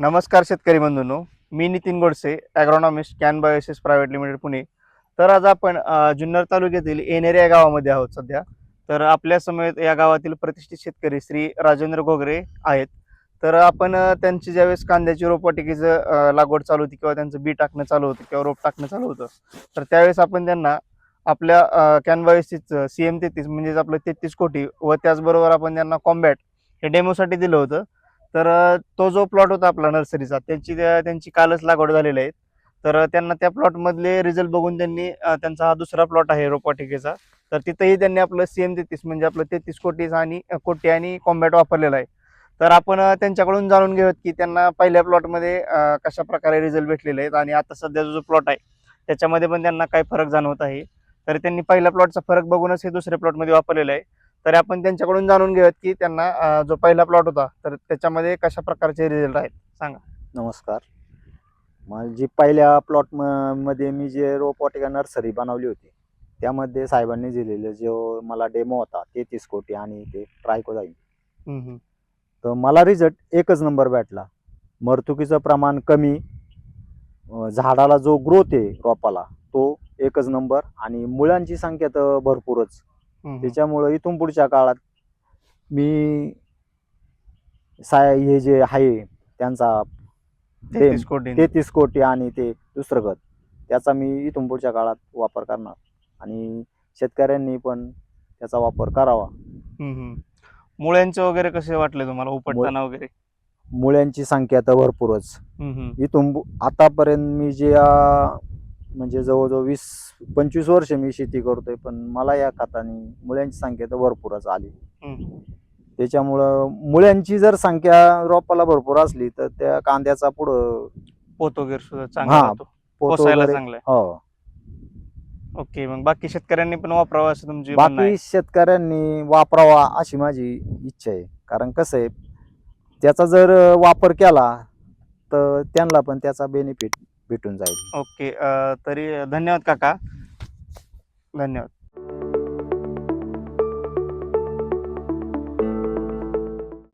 नमस्कार शेतकरी बंधूंनो मी Nitin Godse agronomist Can Biosis private limited Pune. तर आज आपण जुन्नर तालुक्यातील एनेरे या गावामध्ये आहोत सध्या. तर आपल्या समेत या गावातील प्रतिष्ठित शेतकरी श्री राजेंद्र घोगरे आहेत. तर आपण त्यांची ज्यावेळेस कांद्याची रोपवाटिकेचं लागवड चालू होती किंवा त्यांचं बी टाकणं चालू होतं किंवा रोप टाकणं चालू होतं तर त्यावेळेस आपण त्यांना आपल्या कॅनबायोसिसचं सी एम तेहतीस म्हणजेच आपलं तेहतीस कोटी व त्याचबरोबर आपण त्यांना कॉम्बॅट हे डेमोसाठी दिलं होतं. तर तो जो प्लॉट होता आपला नर्सरीचा त्यांची त्या- त्यांची कालच लागवड झालेली आहे. तर त्यांना त्या प्लॉटमधले रिझल्ट बघून त्यांनी त्यांचा हा दुसरा प्लॉट आहे रोपवाटिकेचा. तर तिथंही त्यांनी आपलं सी एम तेहतीस म्हणजे आपलं तेहतीस कोटीचा आणि कोटी आणि कॉम्बॅट वापरलेला आहे. तर आपण त्यांच्याकडून जाणून घेऊयात की त्यांना पहिल्या प्लॉटमध्ये कशा प्रकारे रिझल्ट भेटलेले आहेत आणि आता सध्याचा जो प्लॉट आहे त्याच्यामध्ये पण त्यांना काय फरक जाणवत आहे. तर त्यांनी पहिल्या प्लॉटचा फरक बघूनच हे दुसऱ्या प्लॉटमध्ये वापरलेलं आहे. तर आपण त्यांच्याकडून जाणून घेऊयात की त्यांना जो पहिला प्लॉट होता तर त्याच्यामध्ये कशा प्रकारचे रिझल्ट आहेत? नमस्कार. माझी पहिल्या प्लॉटमध्ये मी जे रोपवाटिका नर्सरी बनवली होती त्यामध्ये साहेबांनी दिलेले जो मला डेमो होता तेहतीस कोटी आणि ते हम्म, हम्म. तर मला रिझल्ट एकच नंबर भेटला. मरतुकीचं प्रमाण कमी झाडाला जो ग्रोथ आहे रोपाला तो एकच नंबर आणि मुळांची संख्या तर भरपूरच. त्याच्यामुळं इथून पुढच्या काळात मी साय हे जे आहे त्यांचा तेहतीस कोटी. तेहतीस कोटी आणि ते दुसरं खत त्याचा मी इथून पुढच्या काळात वापर करणार. आणि शेतकऱ्यांनी पण त्याचा वापर करावा. मुळ्यांचे वगैरे कसे वाटले तुम्हाला? उपटताना वगैरे? मुळ्यांची संख्या तर भरपूरच. इथून आतापर्यंत मी जे म्हणजे जवळजवळ वीस पंचवीस वर्ष मी शेती करतोय पण मला या खताने मुळ्यांची संख्या तर भरपूरच आली. त्याच्यामुळं मुळ्यांची जर संख्या रोपाला भरपूर असली तर त्या कांद्याचा पुढं पोत वगैरे सुद्धा चांगला हा, राहतो. पोत पोसायला वगैरे चांगला आहे. हो. ओके मग बाकी शेतकऱ्यांनी पण वापरावं असं तुमची म्हणणं आहे? बाकी शेतकऱ्यांनी वापरावा अशी माझी इच्छा आहे. कारण कसं आहे त्याचा जर वापर केला तर त्यांना पण त्याचा बेनिफिट भेटून जाईल. ओके अ, तरी धन्यवाद काका. धन्यवाद